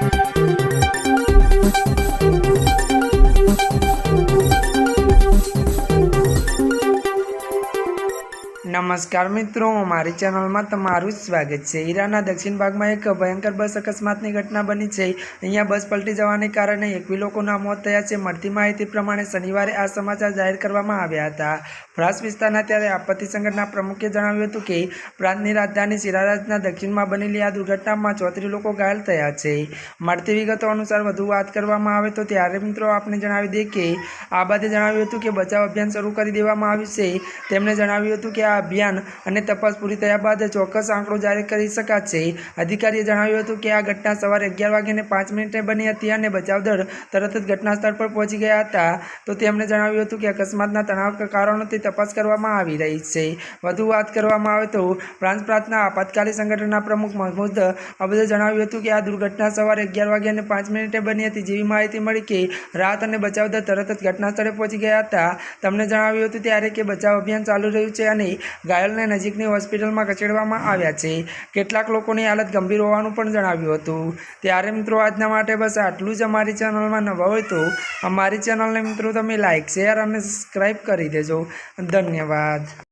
Thank you. નમસ્કાર મિત્રો, મારી ચેનલમાં તમારું સ્વાગત છે. ઈરાનના દક્ષિણ ભાગમાં એક ભયંકર બસ અકસ્માતની ઘટના બની છે. અહીંયા બસ પલટી જવાને કારણે એકવી લોકોના મોત થયા છે. મળતી માહિતી પ્રમાણે શનિવારે આ સમાચાર જાહેર કરવામાં આવ્યા હતા. ફ્રાન્સ વિસ્તારના ત્યારે આપત્તિ સંગઠનના પ્રમુખે જણાવ્યું હતું કે, પ્રાંતની રાજધાની સિરારાજના દક્ષિણમાં બનેલી આ દુર્ઘટનામાં ચોત્રીસ લોકો ઘાયલ થયા છે. મળતી વિગતો અનુસાર વધુ વાત કરવામાં આવે તો ત્યારે મિત્રો આપને જણાવી દઈએ કે, આ બાદે જણાવ્યું હતું કે બચાવ અભિયાન શરૂ કરી દેવામાં આવ્યું છે. તેમણે જણાવ્યું હતું કે આ અભિયાન અને તપાસ પૂરી થયા બાદ ચોક્કસ આંકડો જાહેર કરી શકાશે. અધિકારીએ જણાવ્યું હતું કે આ ઘટના સવારે અગિયાર વાગ્યાને પાંચ મિનિટે બની હતી અને બચાવ દળ તરત જ ઘટના સ્થળ પર પહોંચી ગયા હતા. તો તેમણે જણાવ્યું હતું કે અકસ્માતના તણાવ કારણોથી તપાસ કરવામાં આવી રહી છે. વધુ વાત કરવામાં આવે તો ફ્રાન્સ પ્રાંતના આપાતકાલીન સંગઠનના પ્રમુખ મહમૂદ અબદે જણાવ્યું હતું કે આ દુર્ઘટના સવારે અગિયાર વાગ્યાને પાંચ મિનિટે બની હતી. જેવી માહિતી મળી કે રાહત અને બચાવ દળ તરત જ ઘટના સ્થળે પહોંચી ગયા હતા. તમને જણાવ્યું હતું ત્યારે કે બચાવ અભિયાન ચાલુ રહ્યું છે અને ઘાયલને નજીકની હોસ્પિટલમાં ખસેડવામાં આવ્યા છે. કેટલાક લોકોની હાલત ગંભીર હોવાનું પણ જણાવ્યું હતું. ત્યારે મિત્રો, આજના માટે બસ આટલું જ અમારી ચેનલમાં નવા હોય તો અમારી ચેનલને મિત્રો, તમે લાઇક શેર અને સબસ્ક્રાઈબ કરી દેજો. ધન્યવાદ.